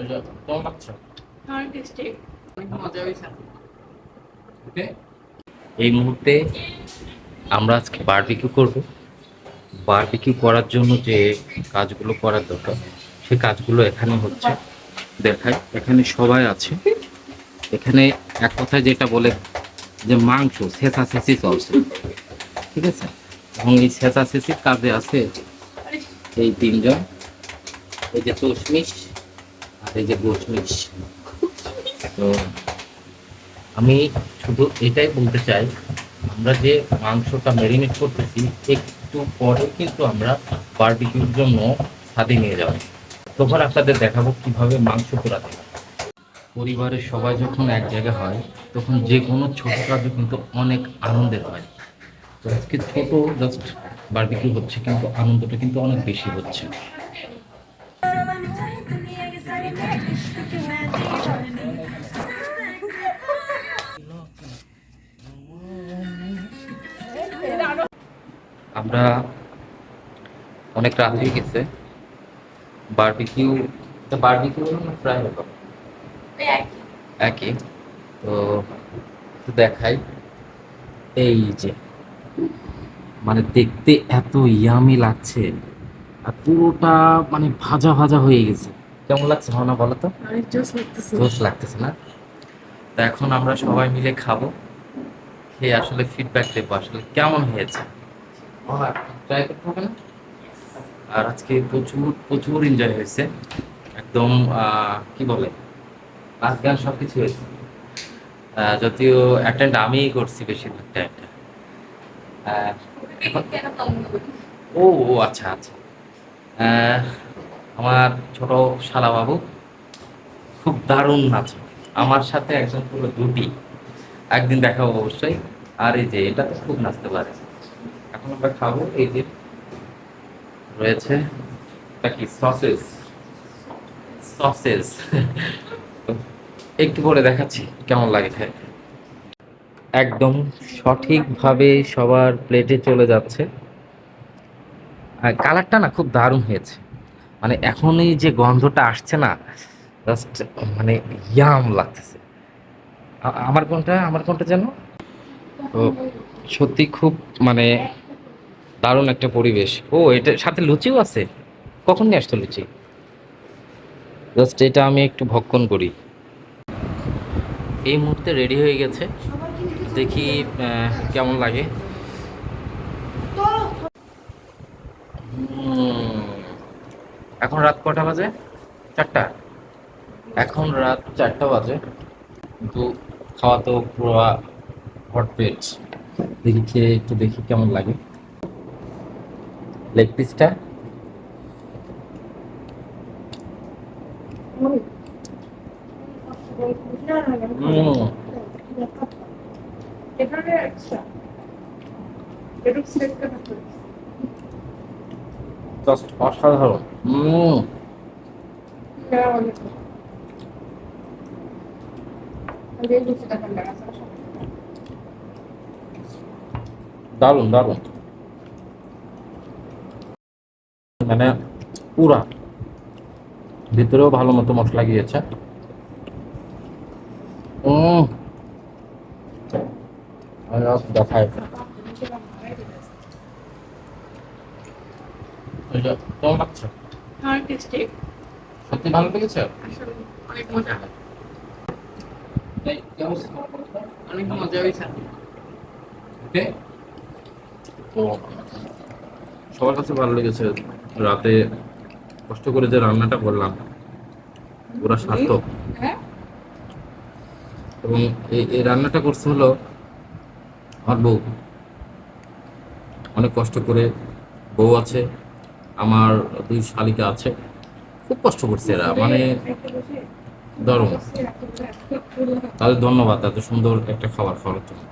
এটা কেমন লাগছে অনেক টেস্টি অনেক মজা হয়েছে এই মুহূর্তে আমরা আজকে বারবিকিউ করব। বারবিকিউ করার জন্য যে কাজগুলো করার দরকার সেই কাজগুলো এখানে হচ্ছে। দেখায় এখানে সবাই আছে। এখানে এক কথায় যেটা বলে যে মাংস শেষা শেষি চলছে। ঠিক আছে? এবং এই শেষা শেষির কাজে আছে এই তিনজন। এই যে আর এই যে গোশমিশ তো আমি শুধু এটাই বলতে চাই, আমরা যে মাংসটা ম্যারিনেট করতেছি, একটু পরে কিন্তু আমরা বারবিকিউর জন্য ছাদে নিয়ে যাব। তখন আপনাদের দেখাবো কীভাবে মাংস পোড়াতে পরিবারের সবাই যখন এক জায়গায় হয়, তখন যে কোনো ছোট কাজও কিন্তু অনেক আনন্দের হয়। তো আজকে ছোট জাস্ট বারবিকিউ হচ্ছে কিন্তু আনন্দটা কিন্তু অনেক বেশি হচ্ছে। আমরা অনেক রাত হয়ে গেছে। বারবিকিউ বারবিকিউ না ফ্রাই হলো একই। তো দেখাই। এই যে মানে দেখতে এত ইয়ামি লাগছে আর পুরোটা মানে ভাজা ভাজা হয়ে গেছে। কেমন লাগছে ভাবনা বলো তো? জোস লাগতেছে। না? তো এখন আমরা সবাই মিলে খাব। খেয়ে আসলে ফিডব্যাক দেবো আসলে কেমন হয়েছে? না আর আজকে প্রচুর প্রচুর এনজয় হয়েছে। একদম কি বলে নাচ গান সব কিছু হয়েছে যদিও অ্যাটেন্ড আমিই করছি বেশিরভাগ টাইমটা ও ও আচ্ছা আচ্ছা। আমার ছোট শালা বাবু খুব দারুণ নাচ। আমার সাথে একজন পুরো দুটি। একদিন দেখাবো অবশ্যই। আর এই যে, এটা তো খুব নাচতে পারে। এখন আমরা খাব এই যে রয়েছে কি সসেস সসেস একটু পরে দেখাচ্ছি কেমন লাগে একদম সঠিকভাবে সবার প্লেটে চলে যাচ্ছে। আর কালারটা না খুব দারুণ হয়েছে। মানে এখনই যে গন্ধটা আসছে না জাস্ট মানে ইয়াম লাগতেছে। আমার কোনটা আমার কোনটা যেন? সত্যি খুব মানে দারুণ একটা পরিবেশ। ও, এটা সাথে লুচিও আছে? কখন নিয়ে আসতো লুচি? জাস্ট এটা আমি একটু ভক্ষণ করি। এই মুহূর্তে রেডি হয়ে গেছে। দেখি কেমন লাগে। এখন রাত কটা বাজে? চারটা। এখন রাত চারটা বাজে। কিন্তু খাওয়া তো পুরো হট পেট দেখি, খেয়ে একটু দেখি কেমন লাগে। লেগ পিসটা অসাধারণ। হুম দারুণ দারুণ। মানে পুরা। ভিতরেও ভালো মতো মশলা গিয়েছে। দেখায় কেমন লাগছে? সত্যি ভালো লেগেছে? অনেক মজা। অনেক মজা হয়েছে। তো সবার কাছে ভালো লেগেছে। রাতে কষ্ট করে যে রান্নাটা করলাম পুরা সার্থক। হ্যাঁ? এবং এই এই রান্নাটা করছে হলো আমার বউ। অনেক কষ্ট করে বউ আছে আমার দুই শালিকা আছে। খুব কষ্ট করছে এরা মানে ধরো তাদের ধন্যবাদ এত সুন্দর একটা খাবার খাওয়ার জন্য।